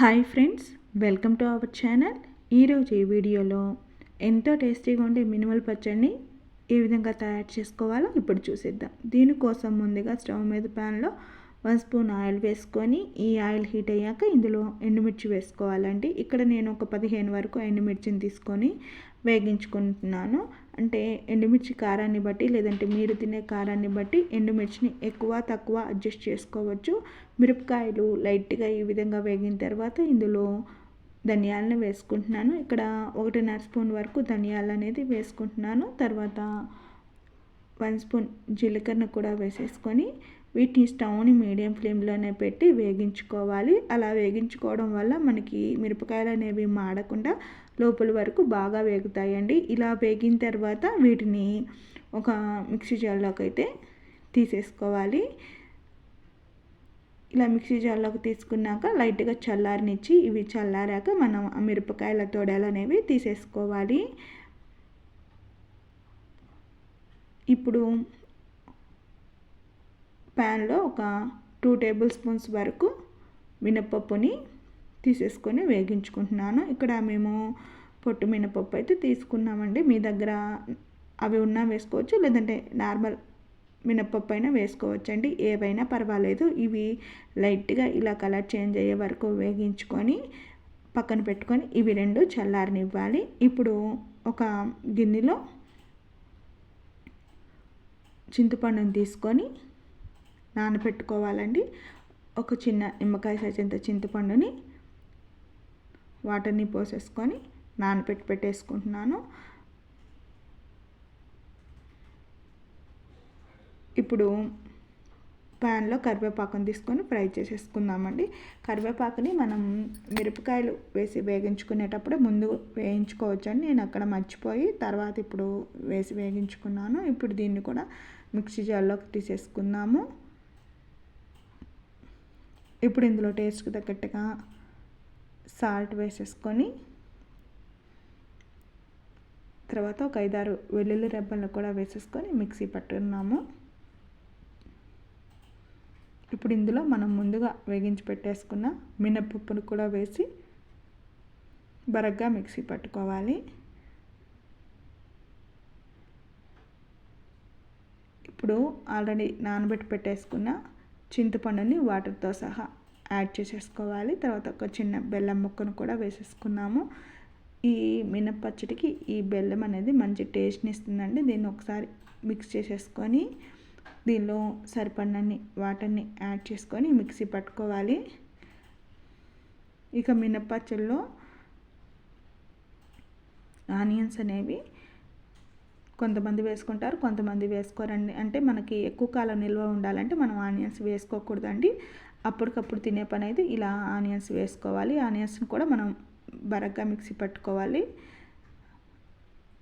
Hi friends welcome to our channel. ఈరోజు ఈ వీడియోలో ఎంతో టేస్టీగా ఉండే మినిమల్ పచ్చడిని ఏ విధంగా తయారు చేసుకోవాలో ఇప్పుడు చూసేద్దాం. దీనికోసం ముందుగా స్టవ్ మీద ప్యాన్లో వన్ స్పూన్ ఆయిల్ వేసుకొని ఈ ఆయిల్ హీట్ అయ్యాక ఇందులో ఎండుమిర్చి వేసుకోవాలండి. ఇక్కడ నేను ఒక పదిహేను వరకు ఎండుమిర్చిని తీసుకొని వేగించుకుంటున్నాను. అంటే ఎండుమిర్చి కారాన్ని బట్టి లేదంటే మీరు తినే కారాన్ని బట్టి ఎండుమిర్చిని ఎక్కువ తక్కువ అడ్జస్ట్ చేసుకోవచ్చు. మిరపకాయలు లైట్గా ఈ విధంగా వేగిన తర్వాత ఇందులో ధనియాలను వేసుకుంటున్నాను. ఇక్కడ ఒకటిన్నర స్పూన్ వరకు ధనియాలు అనేది వేసుకుంటున్నాను. తర్వాత వన్ స్పూన్ జీలకర్ర కూడా వేసేసుకొని వీటిని స్టవ్ని మీడియం ఫ్లేమ్లోనే పెట్టి వేగించుకోవాలి. అలా వేగించుకోవడం వల్ల మనకి మిరపకాయలు అనేవి మాడకుండా లోపల వరకు బాగా వేగుతాయండి. ఇలా వేగిన తర్వాత వీటిని ఒక మిక్సీ జార్లోకి అయితే తీసేసుకోవాలి. ఇలా మిక్సీ జార్లోకి తీసుకున్నాక లైట్గా చల్లారనిచ్చి ఇవి చల్లారాక మనం ఆ మిరపకాయల తొడలు అనేవి తీసేసుకోవాలి. ఇప్పుడు ప్యాన్లో ఒక టూ టేబుల్ స్పూన్స్ వరకు మినపప్పుని తీసేసుకొని వేగించుకుంటున్నాను. ఇక్కడ మేము పొట్టు మినపప్పు అయితే తీసుకున్నామండి. మీ దగ్గర అవి ఉన్నా వేసుకోవచ్చు లేదంటే నార్మల్ మినపప్పు అయినా వేసుకోవచ్చు అండి ఏవైనా పర్వాలేదు. ఇవి లైట్గా ఇలా కలర్ చేంజ్ అయ్యే వరకు వేగించుకొని పక్కన పెట్టుకొని ఇవి రెండు చల్లారనివ్వాలి. ఇప్పుడు ఒక గిన్నెలో చింతపండుని తీసుకొని నానబెట్టుకోవాలండి ఒక చిన్న నిమ్మకాయ సైజంత చింతపండుని వాటర్ని పోసేసుకొని నానబెట్టి పెట్టేసుకుంటున్నాను. ఇప్పుడు ప్యాన్లో కరివేపాకుని తీసుకొని ఫ్రై చేసేసుకుందామండి. కరివేపాకుని మనం మిరపకాయలు వేసి వేగించుకునేటప్పుడు ముందు వేయించుకోవచ్చండి. నేను అక్కడ మర్చిపోయి తర్వాత ఇప్పుడు వేసి వేగించుకున్నాను. ఇప్పుడు దీన్ని కూడా మిక్సీ జార్లోకి తీసేసుకుందాము. ఇప్పుడు ఇందులో టేస్ట్కి తగ్గట్టుగా సాల్ట్ వేసేసుకొని తర్వాత ఒక ఐదారు వెల్లుల్లి రెబ్బలను కూడా వేసేసుకొని మిక్సీ పట్టుకున్నాము. ఇప్పుడు ఇందులో మనం ముందుగా వేగించి పెట్టేసుకున్న మినపప్పును కూడా వేసి బరగ్గా మిక్సీ పట్టుకోవాలి. ఇప్పుడు ఆల్రెడీ నానబెట్టి పెట్టేసుకున్న చింతపండుని వాటర్తో సహా యాడ్ చేసేసుకోవాలి. తర్వాత ఒక చిన్న బెల్లం ముక్కను కూడా వేసేసుకున్నాము. ఈ మినప్పచ్చడికి ఈ బెల్లం అనేది మంచి టేస్ట్ని ఇస్తుందండి. దీన్ని ఒకసారి మిక్స్ చేసేసుకొని దీనిలో సరిపడినన్ని వాటర్ని యాడ్ చేసుకొని మిక్సీ పట్టుకోవాలి. ఇక మినపచ్చడిలో ఆనియన్స్ అనేవి కొంతమంది వేసుకుంటారు కొంతమంది వేసుకోరండి. అంటే మనకి ఎక్కువ కాలం నిల్వ ఉండాలంటే మనం ఆనియన్స్ వేసుకోకూడదండి. అప్పటికప్పుడు తినే పని అయితే ఇలా ఆనియన్స్ వేసుకోవాలి. ఆనియన్స్ని కూడా మనం బరగ్గా మిక్సీ పట్టుకోవాలి.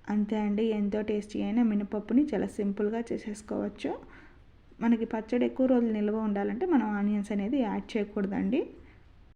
అంతే అండి. ఎంతో టేస్టీ అయిన మినపప్పుని చాలా సింపుల్గా చేసేసుకోవచ్చు. మనకి పచ్చడి ఎక్కువ రోజులు నిల్వ ఉండాలంటే మనం ఆనియన్స్ అనేది యాడ్ చేయకూడదండి.